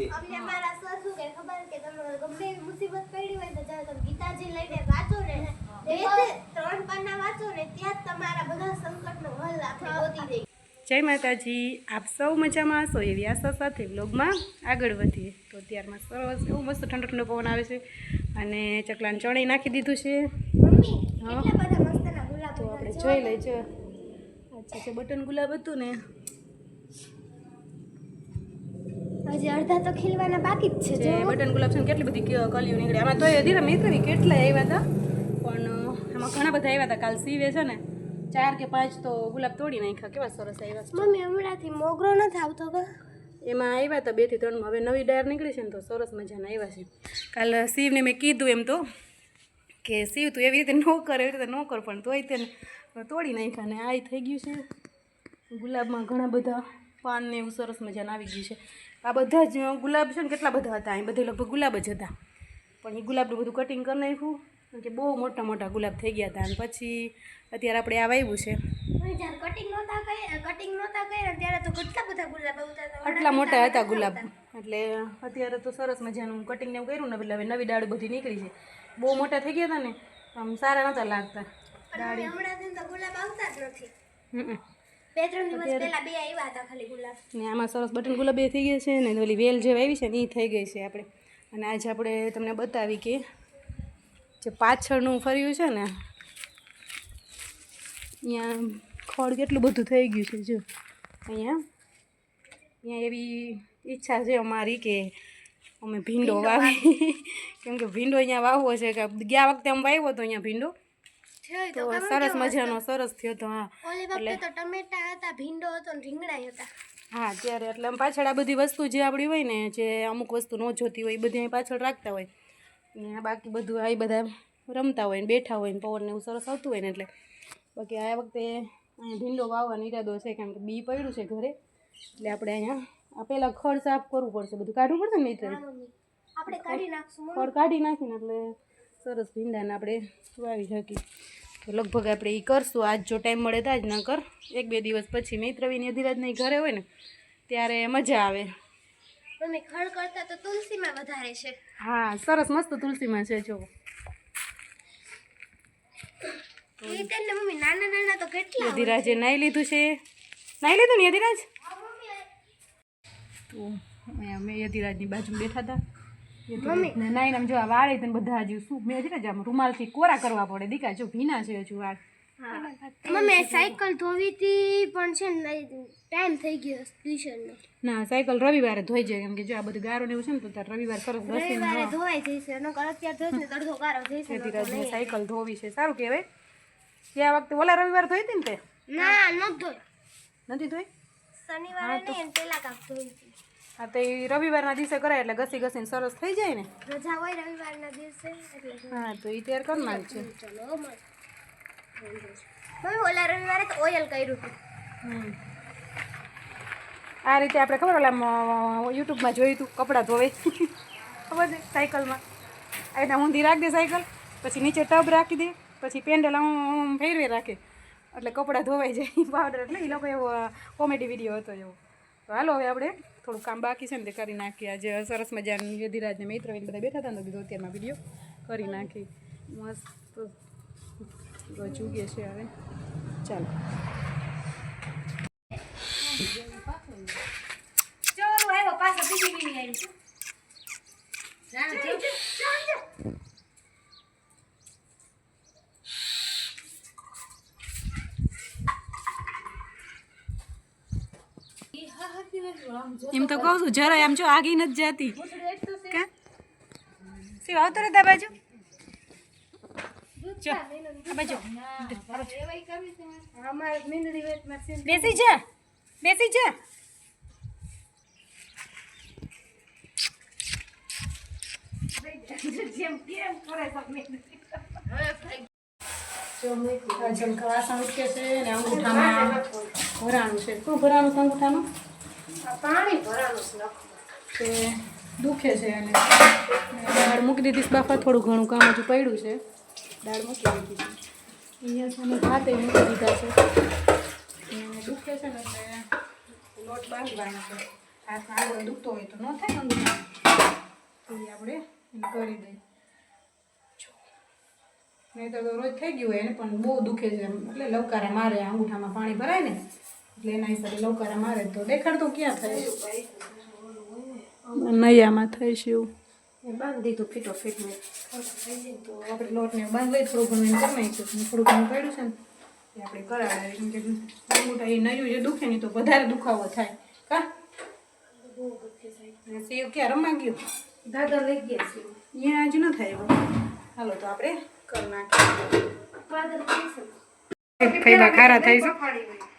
છે. અમને મારા સર શું કહે ખબર કે તમને ગમે એવી મુસીબત પડી હોય તો જ્યારે તમે ગીતાજી લઈને વાંચો ને. બે ત્રણ પાના વાંચો ને ત્યાં જ તમારા બધા સંકટનો હલ આપણે ગોતી દે. જય માતાજી. આપ સૌ મજામાં હશો? એવી આશા સાથે બ્લોગમાં આગળ વધીએ. તો ત્યારમાં સરસ એવું મસ્ત ઠંડો ઠંડો પવન આવે છે અને ચકલાને ચણી નાખી દીધું છે. મમ્મી હા. બધા મસ્તના ગુલાબ તો આપણે જોઈ લઈ જો અચ્છા છે બટન ગુલાબ હતું ને હજી અડધા તો ખીલવાના બાકી જ છે જે બટન ગુલાબ છે કેટલી બધી કલીઓ નીકળી. આમાં તો ધીરે મિત્ર કેટલા આવ્યા હતા? પણ આમાં ઘણા બધા આવ્યા હતા. કાલ સીવે છે ને ચાર કે પાંચ તો ગુલાબ તોડી નાખ્યા. કેવા સરસ આવ્યા છે. મમ્મી હમણાંથી મોગરો નથી આવતો કે એમાં આવ્યા હતા બેથી ત્રણ હવે નવી ડાયર નીકળી છે ને તો સરસ મજાના આવ્યા છે. કાલ શિવને મેં કીધું એમ તો કે શિવ તું એવી રીતે ન કર એવી રીતે ન કર પણ તોય તેને તોડી નાખ્યા ને આ થઈ ગયું છે. ગુલાબમાં ઘણા બધા પાન ને એવું સરસ મજાના આવી ગયું છે. આ બધા જ ગુલાબ છે ને કેટલા બધા હતા? અહીં બધે લગભગ ગુલાબ જ હતા. પણ એ ગુલાબનું બધું કટિંગ કરી નાખ્યું. કે બહુ મોટા મોટા ગુલાબ થઈ ગયા હતા. અને પછી અત્યારે આપણે આ વાવ્યું છે. આટલા મોટા હતા ગુલાબ. એટલે અત્યારે તો સરસ મજાનું કટિંગ ને એવું કર્યું ને એટલે હવે નવી ડાળ બધી નીકળી છે. બહુ મોટા થઈ ગયા હતા ને આમ સારા નહોતા લાગતા. પણ હમણાં તો ગુલાબ આવતા જ નથી. બે ત્રણ દિવસ પહેલા બે આવ્યા હતા ખાલી ગુલાબ. ને આમાં સરસ બટન ગુલાબ એ થઈ ગયા છે ને ઓલી વેલ જે આવી છે ને એ થઈ ગઈ છે આપણે. અને આજે આપણે તમને બતાવી કે જે પાછળનું ફર્યું છે ને અહીંયા ખડ કેટલું બધું થઈ ગયું છે જો. અહીંયા અહીંયા એવી ઈચ્છા છે અમારી કે અમે ભીંડો વાવી. કેમ કે ભીંડો અહીંયા વાવવો છે કે ગયા વખતે અમે વાવ્યો હતો અહીંયા ભીંડો. તો સરસ મજાનો સરસ થયો તો હા. વખતે તો ટમેટા હતા ભીંડો હતો ને રીંગણા હતા. હા ત્યારે એટલે આમ પાછળ આ બધી વસ્તુ જે આપણી હોય ને જે અમુક વસ્તુ ન જોતી હોય એ બધી અહીં પાછળ રાખતા હોય. ને બાકી બધું આ બધા રમતા હોય ને બેઠા હોય ને પવન ને એવું સરસ આવતું હોય ને એટલે. બાકી આ વખતે અહીંયા ભીંડો વાવવાનો ઈરાદો છે કારણ કે બી પડ્યું છે ઘરે. એટલે આપણે અહીંયા પહેલાં ખડ સાફ કરવું પડશે બધું કાઢવું પડશે ને મિત્ર? આપણે કાઢી નાખશું ખડ કાઢી નાખીને એટલે સરસ ભીંડાને આપણે વાવી શકીએ. લગભગ આપણે એ કરશું. આજ જો ટાઈમ મળે તો આજ ન કર. એક બે દિવસ પછી મૈત્રવીની અધિરાજની ઘરે હોય ને ત્યારે મજા આવે. મમ્મી ખડ કરતા તો તુલસીમાં વધારે છે. હા સરસ મસ્ત તુલસીમાં છે જો. મમ્મી નાના નાના તો કેટલા અધિરાજે નાહી લીધું છે. નાહી લીધું ને અધિરાજ તો અમે અધિરાજની બાજુ બેઠા હતા. મમ્મી. નાઈને આમ જો આ વાળે તને બધા હજી શું મેં અધિરાજ આમ રૂમાલથી કોરા કરવા પડે. દીકા જો ભીના છે હજુ વાળ. મમ્મી સાયકલ ધોવી હતી પણ છે ને ટાઈમ થઈ ગયો ટ્યુશનનો. ના સાયકલ રવિવારે ધોઈ જાય કેમ કે જો આ બધું ગારો ને એવું છે ને તો તાર રવિવાર સરસ રવિવારે ધોવાઈ જશે નકર અત્યારે ધોઈ ને તડકો ગારો જશે અધિરાજને સાયકલ ધોવી છે. સારું કહેવાય. કે આ વખતે ઓલા રવિવાર ધોઈ હતી ને તે? ના ન ધોઈ. નથી ધોઈ? શનિવારે નહીં પેલા કાંક ધોઈ હતી. હા તો એ રવિવારના દિવસે કરાય એટલે ઘસી ઘસીને સરસ થઈ જાય ને. રજા હોય રવિવારના દિવસે હા તો એ તૈયાર કરી નાખજો ચલો મમ્મી ઓલા રવિવારે તો ઓઇલ કર્યું હતું. આ રીતે આપણે ખબર ઓલા યુટ્યુબમાં જોયું હતું કપડાં ધોવે. ખબર છે? સાયકલમાં. આ રીતે ઊંધી રાખી દે સાયકલ પછી નીચે ટબ રાખી દે પછી પેન્ડલ આમ ફેરવે રાખે. એટલે કપડાં ધોવાઈ જાય પાવડર એટલે એ લોકો એવો કોમેડી વીડિયો હતો એવો. તો હાલો હવે આપણે થોડું કામ બાકી છે ને તે કરી નાખી. આજે સરસ મજાની યધિરાજને મિત્રવીને બધા બેઠા હતા ને કીધું અત્યારમાં વીડિયો કરી નાખી. મસ્ત ચૂગે છે હવે. ચાલો. ચાલો આવ્યો પાછા બીજી આવી એમ તો કહું છું જરાય આમ જો આગી નથી જતી. કા શિવ આવતો રે દા બાજુ. બેસી જા બેસી જા. જમકવા ઉટકે છે ને અંગૂઠામાં. ભરાણું છે. શું ભરાણું અંગૂઠામાં? પાણી ભરાનું છે તે દુખે છે અને દાળ મૂકી દીધી બાફા, થોડું ઘણું કામ હજુ પડ્યું છે. દાળ મૂકી દીધી છે. અહીંયા સામે ભાતે મૂકી દીધા છે. દુખે છે ને એટલે લોટ બાંધવાનો છે. હાથમાં આગળ દુખતો હોય તો ન થાય ને આપણે કરી દઈએ. નહીં તો રોજ થઈ ગયું હોય એને, પણ બહુ દુખે છે. એટલે લવકારા મારે અંગૂઠામાં પાણી ભરાય ને એટલે એના હિસાબે લવકારા મારે તો દેખાડતો ક્યાં થાય? નૈયામાં થાય છે એવું. એ બાંધી દીધું ફીટો ફીટ મેં તો આપણે લોટને બાંધ લઈ થોડું ઘણું એમ કરી થોડું ઘણું પડ્યું છે ને. એ આપણે કરાવે કેમ કે અંગૂઠા એ નયું જે દુખે નહીં તો વધારે દુખાવો થાય. કા? સેવ ક્યાં ગયું? દાદા લઈ ગયા છે. અહીંયા હજી ન થાય એવું. હાલો તો આપણે કરી નાખીએ. ખારા થાય છે.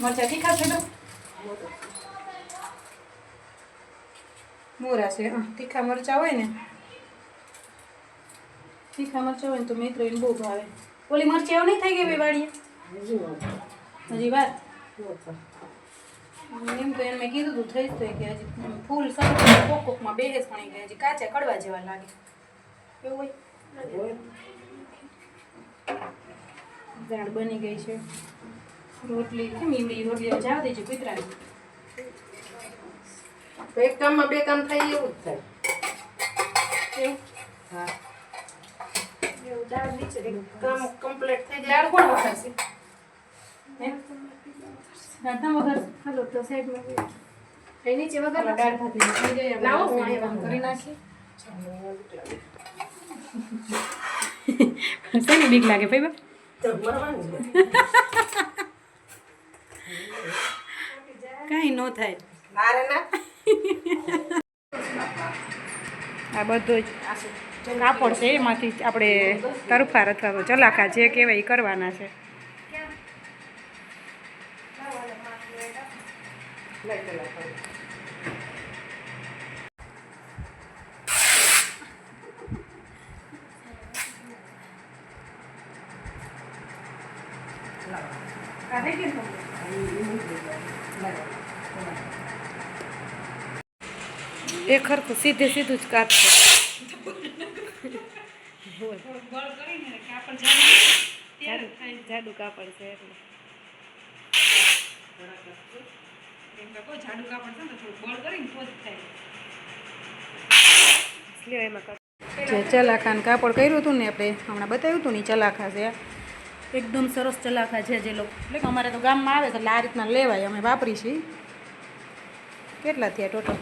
મરચા તીખા છે તો? મોરા છે તીખા મરચા હોય ને? તીખા મરચા હોય ને તો મિત્રો એને બહુ ભાવે. ઓલી મરચી એવું નહીં થઈ ગઈ ભાઈ વાડીએ? હજી વાત. એમ તો એને મેં કીધું તું થઈ જ કે હજી ફૂલ સરસ કોક કોકમાં બેહેસ પણ ગયા હજી કાચા કડવા જેવા લાગે. એવું હોય. ઝાડ બની ગઈ છે. રોટલી કેમ ઈમડી રોટલી જાવ દેજો કૂતરાની એક કામમાં બે કામ થાય એવું જ થાય. એવું હા. એવું કામ કમ્પ્લીટ થઈ જાય કોણ હાલો તો સાઈડમાં એ નીચે વગર દાળ ભાત થઈ જાય લાવો, કરી નાખીએ. શેની બીક લાગે ભાઈ તો મરવાનું જ. કાંઈ ન થાય. મારે ના. આ બધું જ કાપડ છે એમાંથી જ આપણે તરફાર અથવા તો ચલાખા જે કહેવાય એ કરવાના છે. લઈ પેલા કરો. એ ખરખું સીધે સીધું જ કાપશે. જાડુ કાપડ છે એટલે જે ચલાખાને કાપડ કર્યું હતું ને આપણે હમણાં બતાવ્યું હતું ને ચલાખા છે. એકદમ સરસ ચલાખા છે જે લોકો. એટલે અમારે તો ગામમાં આવે તો એટલે આ રીતના લેવાય અમે વાપરી છીએ કેટલા થયા ટોટલ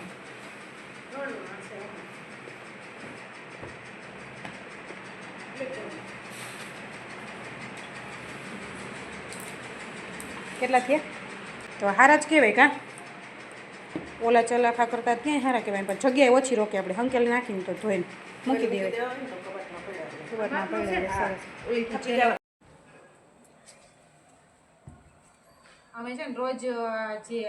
કેટલા થયા? તો હારા જ કહેવાય કાં? ઓલા ચલાખા કરતા ત્યાં હારા કહેવાય? પણ જગ્યાએ ઓછી રોકે આપણે. હંકેલી નાખીને તો ધોઈને મૂકી દેવાય. અમે છે ને રોજ જે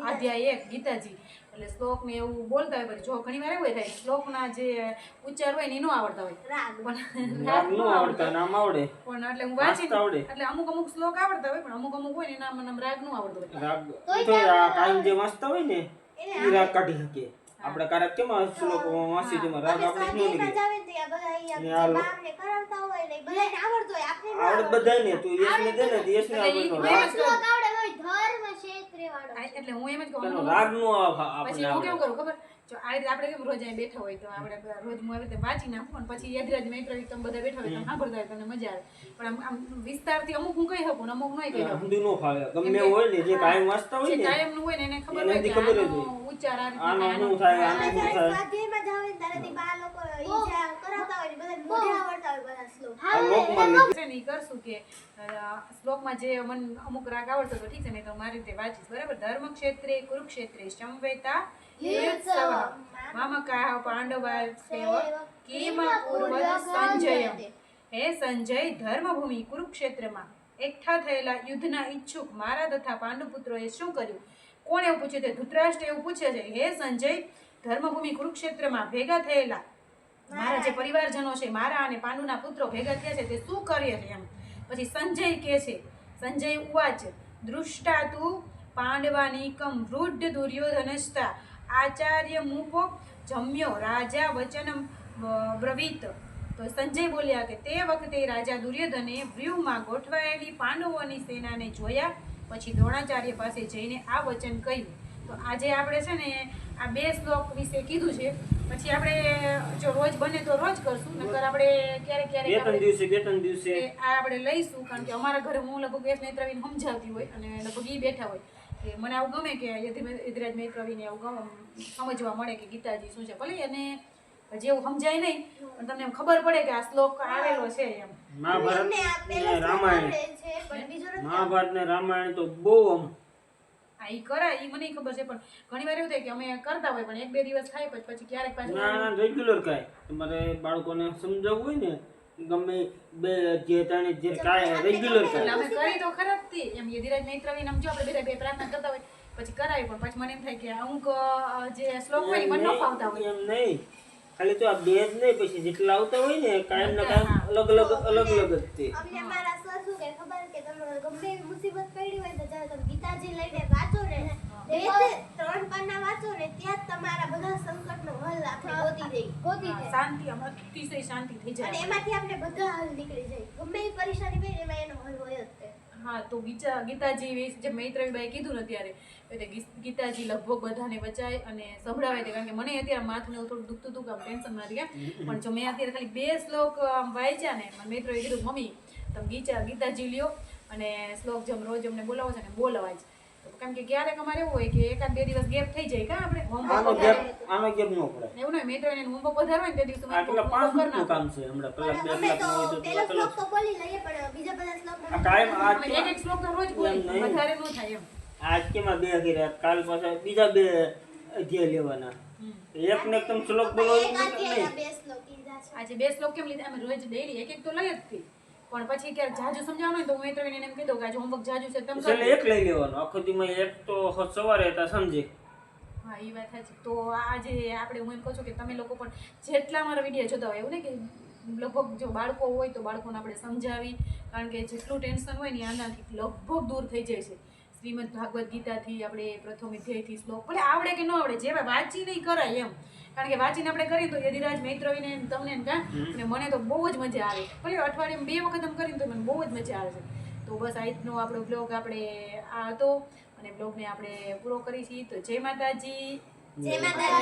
આ આધ્યાય એક ગીતાજી. એટલે શ્લોક ને એવું બોલતા હોય જો ઘણી વાર એવું થાય શ્લોક ના જે ઉચ્ચાર હોય ને એ ન આવડતા હોય. પણ નામ ન આવડતા નામ આવડે. પણ એટલે હું વાંચી આવડે. એટલે અમુક અમુક શ્લોક આવડતા હોય પણ અમુક અમુક હોય ને એના મને રાગ ન આવડતો હોય. રાગ તો આ કાયમ જે વાંચતા હોય ને એ રાગ કાઢી શકીએ આપણે કારક કેમ શ્લોક વાંચી તેમાં રાગ આપણે ન નીકળે બધાને આવડત બધાય ને તું યશ ને દે ને યશ ને રાગ આવડે હોય ધર્મ એટલે હું એમ જ કહું રાગ નો પછી હું કેવું કરું ખબર? જો આ રીતે આપણે કેમ રોજ અહીં બેઠા હોય તો આપણે રોજ હું આવી રીતે વાંચી નાખું અને પછી યાદરાજ મૈત્ર તમે બધા બેઠા હોય તો સાંભળતા હોય તમને મજા આવે. પણ આમ આમ વિસ્તારથી અમુક હું કહી શકું અમુક નહીં કહી શકું. નો ફાવે. ગમે હોય ને જે કાયમ વાંચતા હોય ને ને કાયમનું હોય ને એને ખબર હોય કે આનો. ઉચ્ચાર આ આનો થાય, શું આનો થાય આનો શું થાય? શ્લોકમાં જે મને અમુક રાગ આવડતો તો ઠીક છે નહીં તો મારી રીતે વાંચીશ. બરાબર? ધર્મ ક્ષેત્રે કુરુક્ષેત્રે સંવેતા મામકાહ પાંડવા કિમ કુર્વત સંજયમ? હે સંજય ધર્મભૂમિ કુરુક્ષેત્રમાં એકઠા થયેલા યુદ્ધના ઈચ્છુક મારા તથા પાંડુપુત્રોએ શું કર્યું? કોણ એવું પૂછે છે? ધૃતરાષ્ટ્ર એવું પૂછે છે. હે સંજય ધર્મભૂમિ કુરુક્ષેત્રમાં ભેગા થયેલા મારા જે પરિવારજનો છે મારા અને પાંડુના પુત્રો ભેગા થયા છે તે શું કરે છે એમ? પછી સંજય કહે છે સંજય ઉવાચ દૃષ્ટા તું પાંડવાનીકમ વૃદ્ધ દુર્યોધનસ્તા આચાર્ય મૂકો જમ્યો રાજા વચનમ અ, બ્રવીત તો સંજય બોલ્યા કે તે વખતે રાજા દુર્યોધને વ્યૂહમાં ગોઠવાયેલી પાંડવોની સેનાને જોયા પછી દ્રોણાચાર્ય પાસે જઈને આ વચન કહ્યું. તો આજે આપણે છે ને આ બે શ્લોક વિશે કીધું છે. પછી આપણે જો રોજ બને તો રોજ કરશું નકર આપણે ક્યારેક બે ત્રણ દિવસે બે ત્રણ દિવસે. આ આપણે લઈશું કારણ કે અમારા ઘરે હું લગભગ વેસ નેત્રવીને સમજાવતી હોય અને લગભગ એ બેઠા હોય. કે મને આવું ગમે કે યધિરાજ નેત્રવીને આવું ગમે સમજવા મળે કે ગીતાજી શું છે ભલે અને હજી એવું સમજાય નહીં પણ તમને એમ ખબર પડે કે આ શ્લોક આવેલો છે એમ. મહાભારત રામાયણ. આવડે છે પણ બીજો નથી મહાભારત ને રામાયણ તો બહુ આ કરાય ઈ મને ખબર છે પણ ઘણી વાર એવું થાય કે અમે કરતા હોય પણ એક બે દિવસ ખાય પછી પછી ક્યારેક પાછું ના ના રેગ્યુલર ખાય તમારે બાળકોને સમજાવવું હોય ને ગમે બે જે ત્રણે જે ખાય રેગ્યુલર ખાય અમે કરી તો ખરાબથી એમ યદિરાજ નેત્રવીને આમ જો આપણે બધા બે પ્રાર્થના કરતા હોય પછી કરાય પણ પછી મને એમ થાય કે અમુક જે શ્લોક હોય મને ન ફાવતા હોય. એમ નહીં. ખાલી તો આ બે જ નહીં પછી જેટલા આવતા હોય ને કાયમ ના કાયમ અલગ અલગ અલગ અલગ જ તે. અમને મારા સસુ કે ખબર કે તમને ગમે મુસીબત પડી હોય તો જાવ તમે ગીતાજી લઈને ને બે ત્રણ પાના વાંચો ને ત્યાં જ તમારા બધા સંકટનો હલ આપણે ગોતી દઈ ગોતી દે. શાંતિ આમ અતિશય શાંતિ થઈ અને એમાંથી આપણે બધા હલ નીકળી જાય. ગમે એવી પરેશાની હોય એમાં એનો હલ હોય જ તે. હા તો ગીતા ગીતાજી જે મૈત્રવીબાઈ કીધું ને એટલે ગીતાજી લગભગ બધાને બચાય અને સંભળાવે છે કારણ કે મને અત્યારે માથું થોડું દુખતું હતું કે આમ ટેન્શનમાં રહ્યા. પણ જો મેં અત્યારે ખાલી બે શ્લોક આમ વાંચ્યા ને મને મૈત્રએ કીધું મમ્મી તમે ગીતા ગીતાજી લ્યો અને શ્લોક જેમ રોજ અમને બોલાવો છે ને બોલવાય છે. કારણ કે ક્યારેક અમારે એવું હોય કે એકાદ બે દિવસ ગેપ થઈ જાય કા આપણે આનો હોમવર્ક ગેપ આનો ગેપ ન પડે. એવું મેં તો એને હોમવર્ક વધારે હોય ને તે દિવસે પાંચ. કામ છે હમણાં પહેલા બે અમે તો હોય તો પેલો કલાક શ્લોક તો બોલી લઈએ પણ બીજા બધા શ્લોક કાયમ આ એક એક શ્લોક તો રોજ બોલી વધારે ન થાય એમ. આજ કેમાં બે કર્યા કાલ પાછા બીજા બે અધ્યાય લેવાના. એક ને એકદમ શ્લોક બોલો આજે બે શ્લોક કેમ લીધા? અમે રોજ ડેલી એક એક તો લઈ જ હતી. પણ પછી ક્યારેક જાજુ સમજાવવાનું હોય તો હું મિત્રને એમ કીધું કે આજે હોમવર્ક જાજુ છે તમે એટલે એક લઈ લેવાનો. આખો દીમાં એક તો સવારે હતા સમજે? હા એ વાત સાચી. તો આજે આપણે હું એમ કહું છું કે તમે લોકો પણ જેટલા મારા વીડિયો જોતા હોય એવું ને કે લગભગ જો બાળકો હોય તો બાળકોને આપણે સમજાવી કારણ કે જેટલું ટેન્શન હોય ને આનાથી લગભગ દૂર થઈ જાય છે. શ્રીમદ ભાગવત ગીતાથી આપણે પ્રથમ અધ્યાયથી શ્લોક. ભલે આવડે કે ન આવડે જેવા વાંચી નહીં કરાય એમ. કારણ કે વાંચીને આપણે કરીએ તો યદિરાજ મૈત્રવીને તમને કા? અને મને તો બહુ જ મજા આવે. ભલે અઠવાડિયામાં બે વખત આમ કરીને તો મને બહુ જ મજા આવે છે. તો બસ આજનો આપણો બ્લોગ આપણે આ હતો. અને બ્લોગને આપણે પૂરો કરી છીએ. તો જય માતાજી. જય માતાજી.